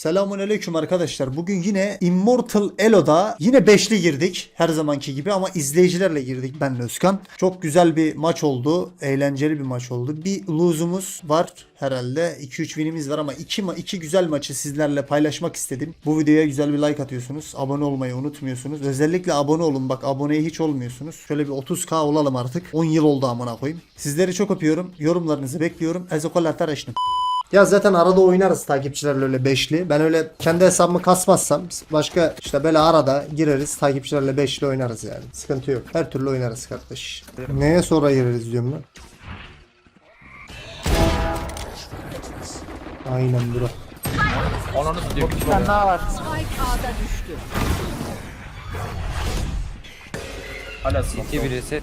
Selamun aleyküm arkadaşlar. Bugün yine Immortal Elo'da yine beşli girdik. Her zamanki gibi ama izleyicilerle girdik ben Özkan. Çok güzel bir maç oldu. Eğlenceli bir maç oldu. Bir lose'umuz var herhalde. 2-3 winimiz var ama iki, ma- iki güzel maçı sizlerle paylaşmak istedim. Bu videoya güzel bir like atıyorsunuz. Abone olmayı unutmuyorsunuz. Özellikle abone olun. Bak aboneye hiç olmuyorsunuz. Şöyle bir 30k olalım artık. 10 yıl oldu amına koyayım. Sizleri çok öpüyorum. Yorumlarınızı bekliyorum. Ezokolar taraşını. Ya zaten arada oynarız takipçilerle öyle beşli. Ben öyle kendi hesabımı kasmazsam başka işte böyle arada gireriz takipçilerle beşli oynarız yani. Sıkıntı yok. Her türlü oynarız kardeş. Neye sonra gireriz diyorum ben. Aynen bro. Ananı satayım. Bir tane daha var. Spike A'da düştü. Hala smoke. İki birisi.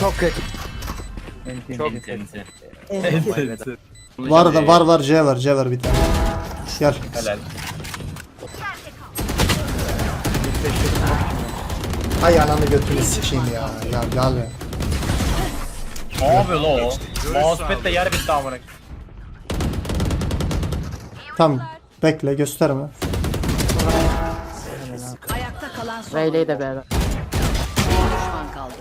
Çok kötü. Çok enti. Var da var var C var C var bir tane. Gel. Helal. Hay ananı götünü sikeyim ya. Ya gel ya. Ne yapıyor lan o? Mousepad de yer bitti amına. Tamam. Bekle gösterme. Ayakta kalan son Rayleigh de beraber. düşman kaldı.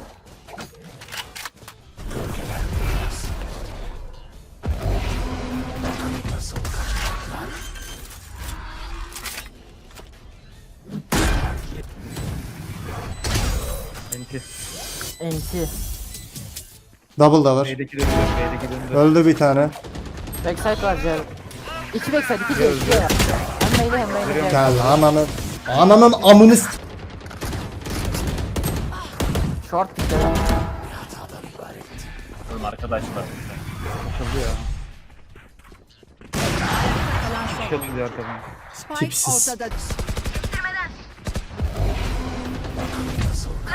NT. Double da var. B'deki döndü, B'deki döndü. Öldü bir tane. Backside var Cer. İki backside, iki C, iki C. Hem Rayleigh hem. Cer. Gel ananı. Ananın amını s- Short pickler. Oğlum arkadaşlar. Spike Tipsiz. ortada.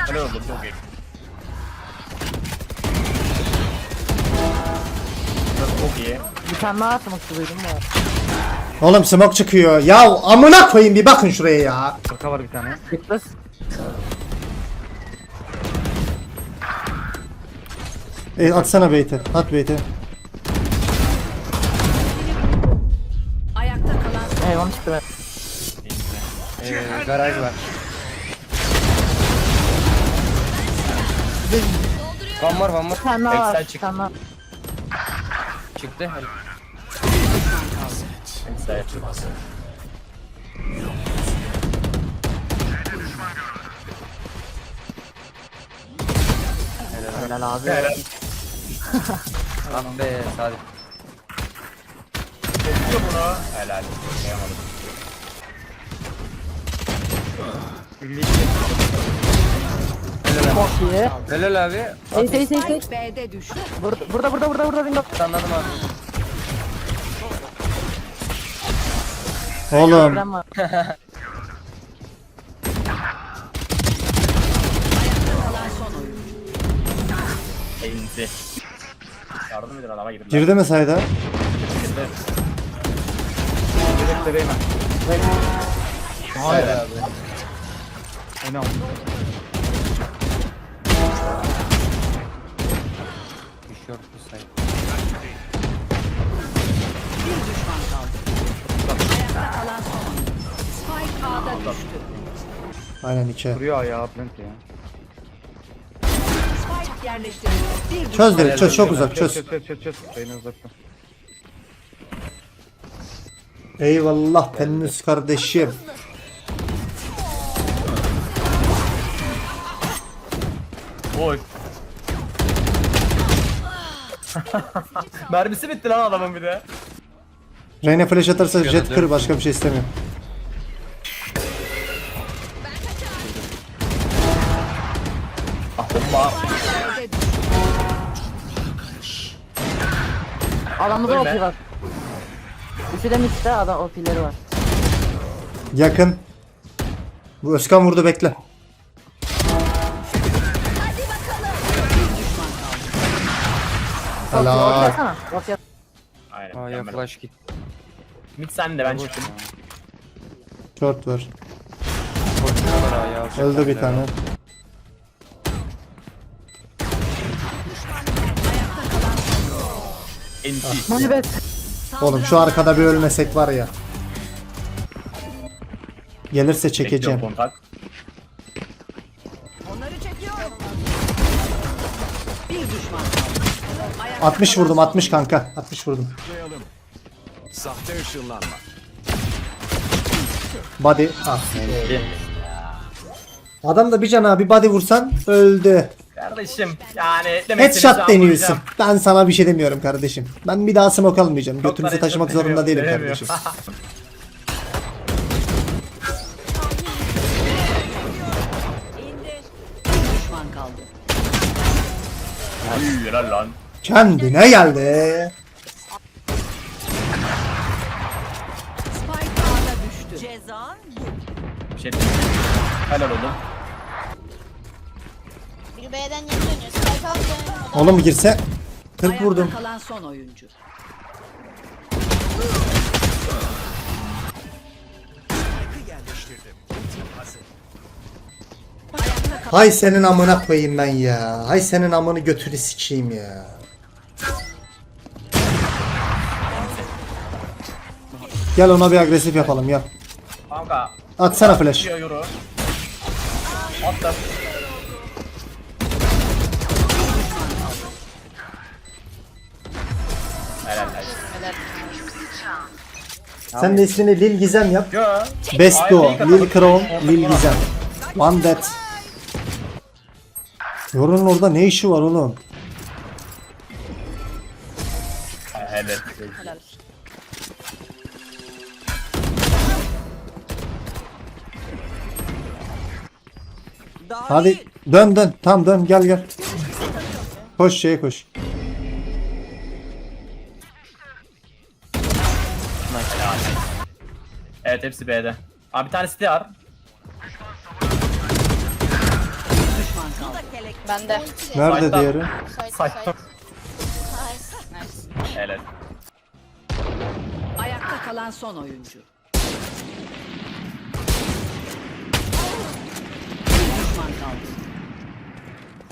Helal oldu çok iyi. Çok iyi. Bir tane daha atmak istiyordum da. Oğlum smoke çıkıyor. Ya amına koyayım bir bakın şuraya ya. Arka var bir tane. Tıklas. E, atsana beyti. At beyti. Ayakta kalan onu çıktı ben. Ee, garaj var. Van var van var. Daha var. Backside Bir çık. tane daha. Çıktı. Hadi. Neyse. Helal abi. Helal. Ah be Sadık. Tutuyor bunu. Helal. Yapamadım. Çok iyi. Helal abi. Hey hey hey. Spike B'de düştü. Burada burada burada burada burada window. Anladım abi. Oğlum. Krem var. Enti. Yardım edin adama girdiler. Girdi mi sayda? Hayır abi. Öne short bir sayı. Bir düşman kaldı. Ayakta kalan son. Spike A'da düştü. Aynen iki. Duruyor ayağı plant ya. Spike yerleştirildi. Bir düşman Çöz direkt çöz çok uzak Çöz çöz. çöz çöz çöz. Beyni uzakta. Eyvallah Pennus kardeşim. Oy. Mermisi bitti lan adamın bir de. Reyne flash atarsa jet kır başka bir şey istemiyorum. Ah bomba. Adamda da Ölme. OP var. Üçü de midde adam OP'leri var. Yakın. Bu Özkan vurdu bekle. Helal. Ortasana. Ortaya. Aynen. Aa mükemmel. flash git. Mid sen de ben çıktım. Short var. Koşuyorlar. Öldü bir tane. NT. Manibet. Oğlum şu arkada bir ölmesek var ya. Gelirse çekeceğim. Bekliyorum kontak. Onları çekiyorum. Bir düşman 60 kalan vurdum son 60 kanka. 60 vurdum. Sahte ışınlanma. Body. Ah. Adam da bir cana bir body vursan öldü. Kardeşim yani demek Headshot deniyorsun. Ben sana bir şey demiyorum kardeşim. Ben bir daha smoke almayacağım. Götünüzü taşımak zorunda değilim kardeşim. indir. Bir düşman kaldı. Helal lan. Kendine geldi. Spike düştü. Bu. Bir şey. Helal oğlum. Biri B'den yeni dönüyor. Spike aldı dönüyor. O da Oğlum girse 40 Ayakta vurdum. kalan son oyuncu. Hay senin amına koyayım ben ya. Hay senin amını götünü sikeyim ya. Gel ona bir agresif yapalım gel. Kanka. Atsana flash. Diyor yürü. Attım. Helal helal. Sen de ismini Lil Gizem yap. Yo. Besto, Lil Crown, Lil Gizem. One Dead. Yorun orada ne işi var oğlum? Helal. Hadi dön dön. Tam dön gel gel. Koş şeye koş. Evet hepsi B'de. Abi bir tanesi de var. düşman kaldı. bende. Nerede Sayda. diğeri? Side. Nice. Nice. Helal. Ayakta kalan son oyuncu. Bir düşman kaldı.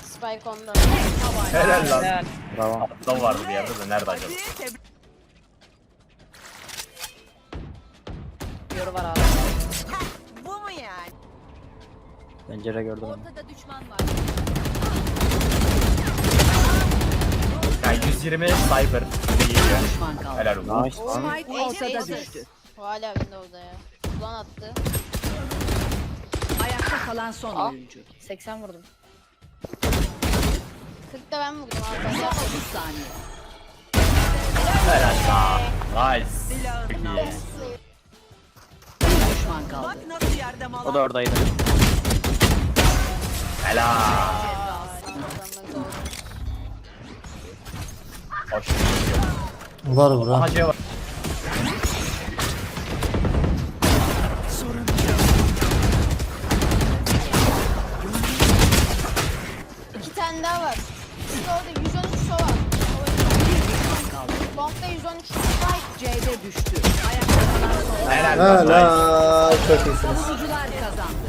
Spike onda. Helal lan. Bravo. Adam vardı bir yerde de nerede acaba? Yoru var abi. Bu mu yani? Pencere gördüm onu. Ortada düşman var. Yani 120 cyber. Geliyor. Düşman kaldı. Helal olsun. Nice. Spike ortada düştü. O hala Windows'da ya. Ulan attı. Ayakta kalan son Aa. oyuncu. 80 vurdum. 40 da ben vurdum abi. Ben de 30 saniye. Helal lan. Nice. Çok iyi. Bir düşman kaldı. O da oradaydı. Helal. Hoş. Var bura. Aha C var. Tane daha var. De orada 113 sova. Long'da 113 Spike. C'de düştü. Ayakta kalan oyuncu. Helal. Helal. Çok iyisiniz. Savunucular kazandı.